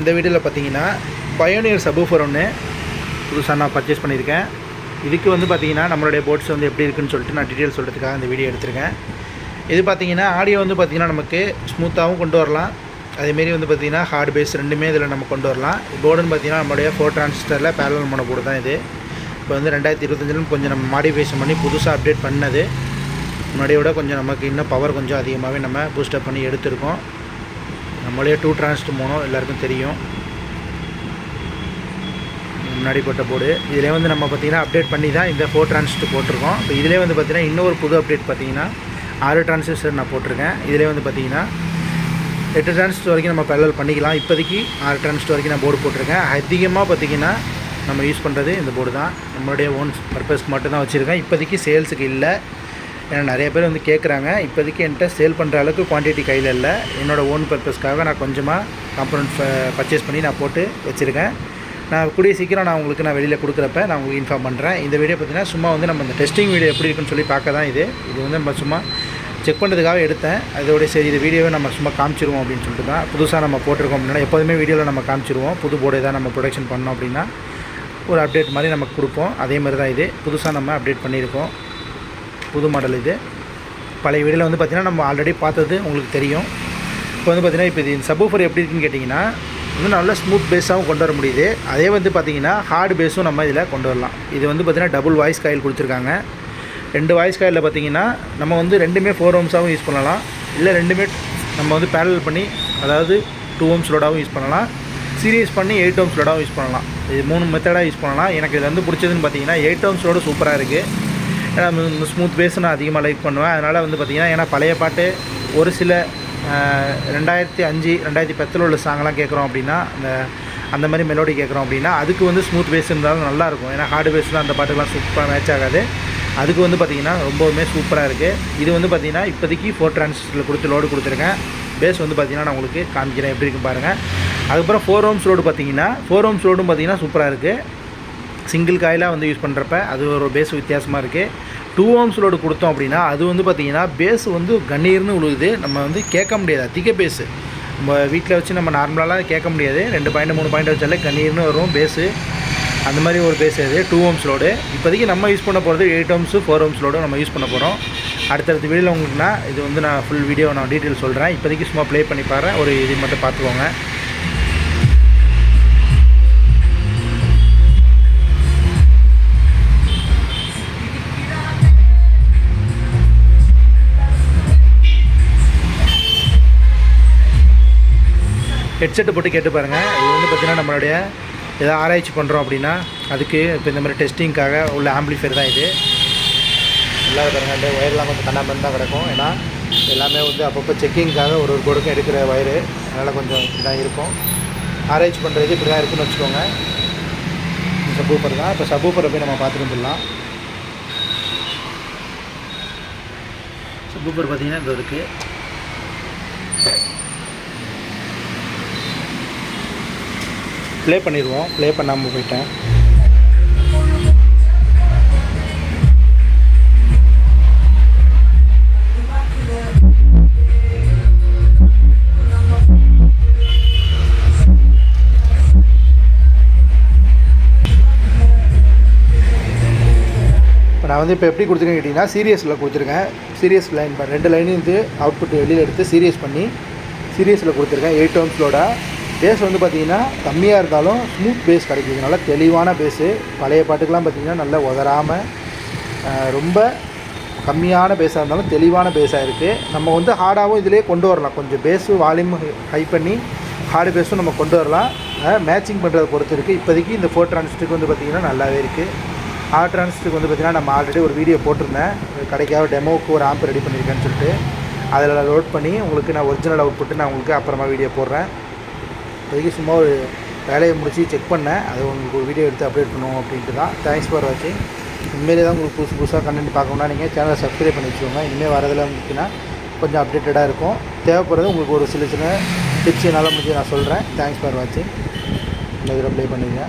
இந்த வீடியோவில் பார்த்தீங்கன்னா பயோனியர் சபூஃபர் ஒன்று புதுசாக நான் பர்ச்சேஸ் பண்ணியிருக்கேன். இதுக்கு வந்து பார்த்தீங்கன்னா நம்மளுடைய போட்ஸ் வந்து எப்படி இருக்குன்னு சொல்லிட்டு நான் டீட்டெயில் சொல்கிறதுக்காக இந்த வீடியோ எடுத்திருக்கேன். இது பார்த்தீங்கன்னா ஆடியோ வந்து பார்த்தீங்கன்னா நமக்கு ஸ்மூத்தாகவும் கொண்டு வரலாம். அதேமாரி வந்து பார்த்தீங்கன்னா ஹார்ட் பேஸ் ரெண்டுமே இதில் நம்ம கொண்டு வரலாம். போர்டுன்னு பார்த்தீங்கன்னா நம்மளுடைய ஃபோர் டிரான்சிஸ்டரில் பேரல் மோனோ போர்டு தான் இது. இப்போ வந்து ரெண்டாயிரத்தி இருபத்தஞ்சிலும் கொஞ்சம் நம்ம மாடிஃபிகேஷன் பண்ணி புதுசாக அப்டேட் பண்ணது. முன்னாடியோட கொஞ்சம் நமக்கு இன்னும் பவர் கொஞ்சம் அதிகமாகவே நம்ம பூஸ்டப் பண்ணி எடுத்திருக்கோம். நம்மளே டூ டிரான்ஸ்ட் மோனோ எல்லாருக்கும் தெரியும். முன்னாடி போட்ட போர்டு இதிலே வந்து நம்ம பார்த்திங்கன்னா அப்டேட் பண்ணி தான் இந்த ஃபோர் டிரான்சிஸ்டர் போட்டிருக்கோம். இப்போ இதிலே வந்து பார்த்திங்கன்னா இன்னொரு புது அப்டேட் பார்த்திங்கன்னா ஆறு டிரான்சிஸ்டர் நான் போட்டிருக்கேன். இதிலே வந்து பார்த்திங்கன்னா எட்டு டிரான்சிஸ்டர் வரைக்கும் நம்ம பேரல் பண்ணிக்கலாம். இப்போதைக்கு ஆறு டிரான்சிஸ்டர் வரைக்கும் நான் போர்டு போட்டிருக்கேன். அதிகமாக பார்த்திங்கன்னா நம்ம யூஸ் பண்ணுறது இந்த போர்டு தான். நம்மளுடைய ஓன் பர்பஸ்க்கு மட்டும்தான் வச்சுருக்கேன். இப்போதைக்கு சேல்ஸுக்கு இல்லை. ஏன்னா நிறைய பேர் வந்து கேட்குறாங்க இப்போதைக்கு என்கிட்ட சேல் பண்ணுற அளவுக்கு குவான்டிட்டி கையில் இல்லை. என்னோடய ஓன் பர்பஸ்க்காக நான் கொஞ்சமாக காம்பனன்ட் பர்ச்சேஸ் பண்ணி நான் போட்டு வச்சுருக்கேன். நான் கூடிய சீக்கிரம் நான் உங்களுக்கு நான் வெளியில் கொடுக்குறப்ப நான் உங்களுக்கு இன்ஃபார்ம் பண்ணுறேன் இந்த வீடியோ பார்த்தீங்கன்னா சும்மா வந்து நம்ம இந்த டெஸ்டிங் வீடியோ எப்படி இருக்குன்னு சொல்லி பார்க்க தான் இது. இது வந்து நம்ம சும்மா செக் பண்ணுறதுக்காக எடுத்தேன். அதோட சரி இது வீடியோவை நம்ம சும்மா காமிச்சிருவோம் அப்படின்னு சொல்லிட்டு தான் புதுசாக நம்ம போட்டிருக்கோம் அப்படின்னா எப்போதுமே வீடியோவில் நம்ம காமிச்சிருவோம். புது போர்டு தான் நம்ம ப்ரொடக்ஷன் பண்ணோம் அப்படின்னா ஒரு அப்டேட் மாதிரி நமக்கு கொடுப்போம். அதே மாதிரி தான் இது. புதுசாக நம்ம அப்டேட் பண்ணியிருக்கோம். புது மாடல் இது. பழைய வீடியோவில் வந்து பார்த்திங்கன்னா நம்ம ஆல்ரெடி பார்த்தது உங்களுக்கு தெரியும். இப்போ வந்து பார்த்திங்கன்னா இப்போ இது சபூஃபர் எப்படி இருக்குன்னு கேட்டிங்கன்னா இன்னும் நல்ல ஸ்மூத் பேஸாகவும் கொண்டு வர முடியுது. அதே வந்து பார்த்திங்கன்னா ஹார்டு பேஸும் நம்ம இதில் கொண்டு வரலாம். இது வந்து பார்த்திங்கன்னா டபுள் வாய்ஸ் காயில் கொடுத்துருக்காங்க. ரெண்டு வாய்ஸ் காயில் பார்த்திங்கன்னா நம்ம வந்து ரெண்டுமே ஃபோர் ஓம்ஸாகவும் யூஸ் பண்ணலாம். இல்லை ரெண்டுமே நம்ம வந்து பேரல் பண்ணி அதாவது டூ ஓம்ஸ் லோடாகவும் யூஸ் பண்ணலாம். சீரியஸ் பண்ணி எயிட் ஓம்ஸ் லோடாகவும் யூஸ் பண்ணலாம். இது மூணு மெத்தடாக யூஸ் பண்ணலாம். எனக்கு இது வந்து பிடிச்சதுன்னு பார்த்தீங்கன்னா எயிட் ஓம்ஸ் லோடு சூப்பராக இருக்குது ஏன்னா ஸ்மூத் பேஸ் நான் அதிகமாக லைக் பண்ணுவேன். அதனால் வந்து பார்த்திங்கன்னா ஏன்னா பழைய பாட்டு ஒரு சில ரெண்டாயிரத்தி அஞ்சு ரெண்டாயிரத்தி பத்தில் உள்ள சாங்லாம் கேட்குறோம் அப்படின்னா அந்த அந்த மாதிரி மெலோடி கேட்குறோம் அப்படின்னா அதுக்கு வந்து ஸ்மூத் பேஸ் இருந்தாலும் நல்லாயிருக்கும் ஏன்னா ஹார்டு பேஸில் அந்த பாட்டுக்கெலாம் சூப்பராக மேட்ச் ஆகாது. அதுக்கு வந்து பார்த்திங்கன்னா ரொம்பவுமே சூப்பராக இருக்குது இது வந்து பார்த்திங்கன்னா இப்போதைக்கு ஃபோர் டிரான்சிஸ்டரில் கொடுத்து லோடு கொடுத்துருக்கேன். பேஸ் வந்து பார்த்திங்கன்னா நான் உங்களுக்கு காமிக்கிறேன். எப்படி இருக்கும் பாருங்கள் அதுக்கப்புறம் ஃபோர் ஹோம்ஸ் லோடு பார்த்தீங்கன்னா ஃபோர் ஹோம்ஸ் லோடும் பார்த்திங்கன்னா சூப்பராக இருக்குது சிங்கிள் காயிலாக வந்து யூஸ் பண்ணுறப்ப அது ஒரு பேஸ் வித்தியாசமாக இருக்குது டூ ஆம்ஸ் லோடு கொடுத்தோம் அப்படின்னா அது வந்து பார்த்திங்கன்னா பேஸ் வந்து கண்ணீர்னு உழுகுது நம்ம வந்து கேட்க முடியாது. அதிக பேஸு நம்ம வீட்டில் வச்சு நம்ம நார்மலாலாம் கேட்க முடியாது. ரெண்டு பாயிண்ட் மூணு பாயிண்ட் வச்சாலே கண்ணீர்னு வரும் பேஸு அந்த மாதிரி ஒரு பேஸ் இது டூ ஓம்ஸ் லோடு. இப்போதைக்கு நம்ம யூஸ் பண்ண போகிறது eight ohms four ohms load நம்ம யூஸ் பண்ண போகிறோம் அடுத்தடுத்த வீடியோவில் உங்களுக்குனா இது வந்து நான் ஃபுல் வீடியோ நான் டீட்டெயில் சொல்கிறேன் இப்போதைக்கு சும்மா ப்ளே பண்ணி பாருறேன். ஒரு இது மட்டும் பார்த்துக்கோங்க. ஹெட்செட்டு போட்டு கேட்டு பாருங்கள் இது வந்து பார்த்திங்கன்னா நம்மளுடைய ஏதாவது ஆராய்ச்சி பண்ணுறோம் அப்படின்னா அதுக்கு இப்போ இந்த மாதிரி டெஸ்டிங்க்காக உள்ள ஆம்பிளிஃபையர் தான் இது. நல்லா பாருங்கள் அந்த ஒயர்லாம் கொஞ்சம் கண்ணாமன்னு தான் கிடக்கும். ஏன்னா எல்லாமே வந்து அப்பப்போ செக்கிங்க்காக ஒரு ஒரு கொடுக்கும் எடுக்கிற ஒயரு அதனால் கொஞ்சம் இப்படி தான் இருக்கும். ஆராய்ச்சி பண்ணுறது இப்படி தான் இருக்குன்னு வச்சுக்கோங்க. சபூப்பர் தான். இப்போ சபூப்பரை போய் நம்ம பார்த்துட்டு வந்துடலாம். சபூப்பர் பார்த்திங்கன்னா இப்போ இருக்குது ப்ளே பண்ணிடுவோம். ப்ளே பண்ணாமல் போயிட்டேன். இப்போ நான் வந்து இப்போ எப்படி கொடுத்துருக்கேன் கேட்டிங்கன்னா சீரியஸில் கொடுத்துருக்கேன். சீரியஸ் லைன் இப்போ ரெண்டு லைனையும் வந்து அவுட்புட் வெளியில் எடுத்து சீரியஸ் பண்ணி சீரியஸில் கொடுத்துருக்கேன். எயிட் ஓம்ஸ்லோட பேஸ் வந்து பார்த்திங்கன்னா கம்மியாக இருந்தாலும் ஸ்மூத் பேஸ் கிடைக்கிது. நல்லா தெளிவான பேஸு பழைய பாட்டுக்கெலாம் பார்த்திங்கன்னா நல்லா உதறாமல் ரொம்ப கம்மியான பேஸாக இருந்தாலும் தெளிவான பேஸாக இருக்குது நம்ம வந்து ஹார்டாகவும் இதிலே கொண்டு வரலாம். கொஞ்சம் பேஸு வால்யூம் ஹை பண்ணி ஹார்டு பேஸும் நம்ம கொண்டு வரலாம். மேட்சிங் பண்ணுறதை பொறுத்து இருக்குது இப்போதைக்கு இந்த ஃபோர் டிரான்ஸ்ட்டுக்கு வந்து பார்த்திங்கன்னா நல்லாவே இருக்குது ஆர் டிரான்ஸ்ட்டுக்கு வந்து பார்த்திங்கன்னா நம்ம ஆல்ரெடி ஒரு வீடியோ போட்டிருந்தேன். ஒரு கடைக்காக டெமோவுக்கு ஒரு ஆம்ப் ரெடி பண்ணியிருக்கேன்னு சொல்லிட்டு. அதில் லோட் பண்ணி உங்களுக்கு நான் ஒரிஜினல் அவுட்புட்டு நான் உங்களுக்கு அப்புறமா வீடியோ போடுறேன். இப்போதைக்கு சும்மா ஒரு வேலையை முடித்து செக் பண்ணேன். அது உங்களுக்கு ஒரு வீடியோ எடுத்து அப்டேட் பண்ணுவோம் அப்படின்ட்டு தான். தேங்க்ஸ் ஃபார் வாட்சிங் இனிமேல் தான் உங்களுக்கு புதுசு புதுசாக கண்டென்ட் பார்க்கணும்னா நீங்கள் சேனலை சப்ஸ்கிரைப் பண்ணி வச்சுக்கோங்க. இனிமேல் வரதில் வந்துச்சுன்னா கொஞ்சம் அப்டேட்டடாக இருக்கும். தேவைப்படுறது உங்களுக்கு ஒரு சில சின்ன டிப்ஸ் என்னால் முடிஞ்சு நான் சொல்கிறேன் தேங்க்ஸ் ஃபார் வாட்சிங் இந்த இதில் ப்ளே பண்ணுவீங்க